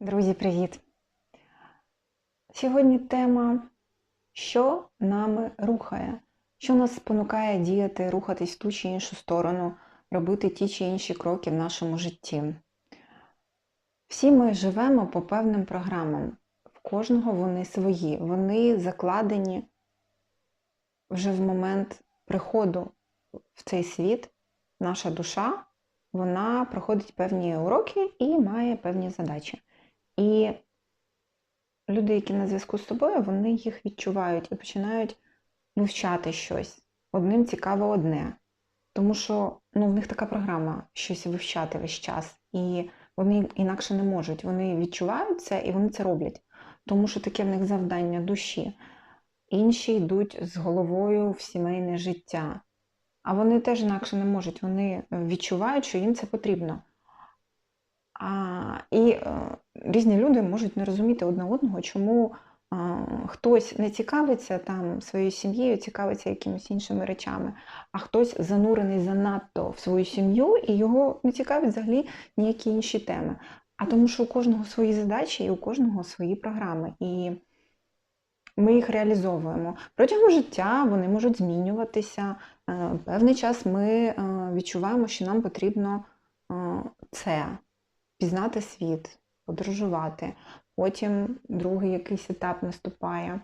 Друзі, привіт! Сьогодні тема, що нами рухає, що нас спонукає діяти, рухатись в ту чи іншу сторону, робити ті чи інші кроки в нашому житті. Всі ми живемо по певним програмам. В кожного вони свої, вони закладені вже в момент приходу в цей світ. Наша душа, вона проходить певні уроки і має певні задачі. І люди, які на зв'язку з тобою, вони їх відчувають і починають вивчати щось. Одним цікаво одне. Тому що ну, в них така програма щось вивчати весь час. І вони інакше не можуть. Вони відчувають це і вони це роблять. Тому що таке в них завдання душі. Інші йдуть з головою в сімейне життя. А вони теж інакше не можуть. Вони відчувають, що їм це потрібно. І е, різні люди можуть не розуміти одне одного, чому хтось не цікавиться там своєю сім'єю, цікавиться якимись іншими речами, а хтось занурений занадто в свою сім'ю і його не цікавить взагалі ніякі інші теми. А тому, що у кожного свої задачі і у кожного свої програми. І ми їх реалізовуємо. Протягом життя вони можуть змінюватися. Е, Певний час ми е, відчуваємо, що нам потрібно це пізнати світ, подорожувати. Потім другий якийсь етап наступає.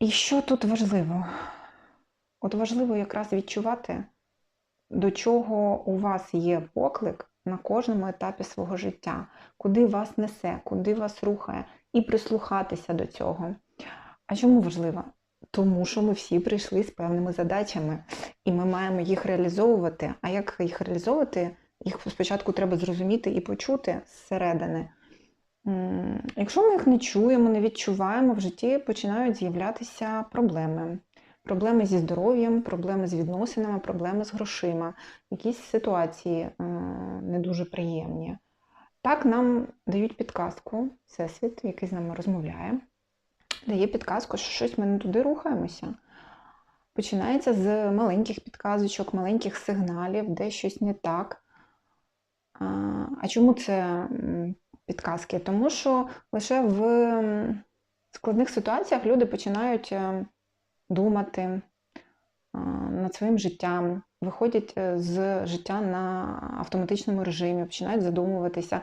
І що тут важливо? От важливо якраз відчувати, до чого у вас є поклик на кожному етапі свого життя, куди вас несе, куди вас рухає, і прислухатися до цього. А чому важливо? Тому що ми всі прийшли з певними задачами, і ми маємо їх реалізовувати. А як їх реалізовувати? Їх спочатку треба зрозуміти і почути зсередини. Якщо ми їх не чуємо, не відчуваємо, в житті починають з'являтися проблеми. Проблеми зі здоров'ям, проблеми з відносинами, проблеми з грошима, якісь ситуації не дуже приємні. Так нам дають підказку, Всесвіт, який з нами розмовляє, дає підказку, що щось ми не туди рухаємося. Починається з маленьких підказочок, маленьких сигналів, де щось не так. А чому це підказки? Тому що лише в складних ситуаціях люди починають е, думати над своїм життям, виходять е, з життя на автоматичному режимі, починають задумуватися,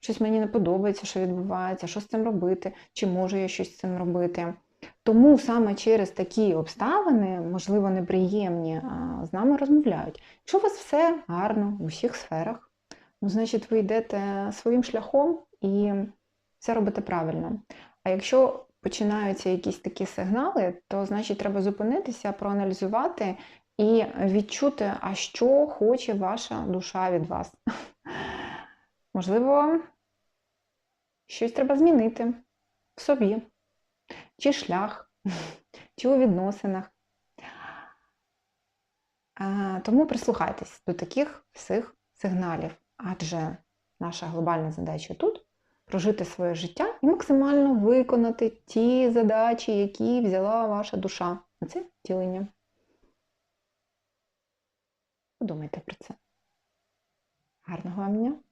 щось мені не подобається, що відбувається, що з цим робити, чи можу я щось з цим робити. Тому саме через такі обставини, можливо, неприємні, з нами розмовляють. Якщо у вас все гарно в усіх сферах, ну, значить, ви йдете своїм шляхом і все робите правильно. А якщо починаються якісь такі сигнали, то значить треба зупинитися, проаналізувати і відчути, а що хоче ваша душа від вас. Можливо, щось треба змінити в собі, чи шлях, чи у відносинах. Тому прислухайтесь до таких всіх сигналів. Адже наша глобальна задача тут прожити своє життя і максимально виконати ті задачі, які взяла ваша душа на це втілення. Подумайте про це. Гарного вам дня!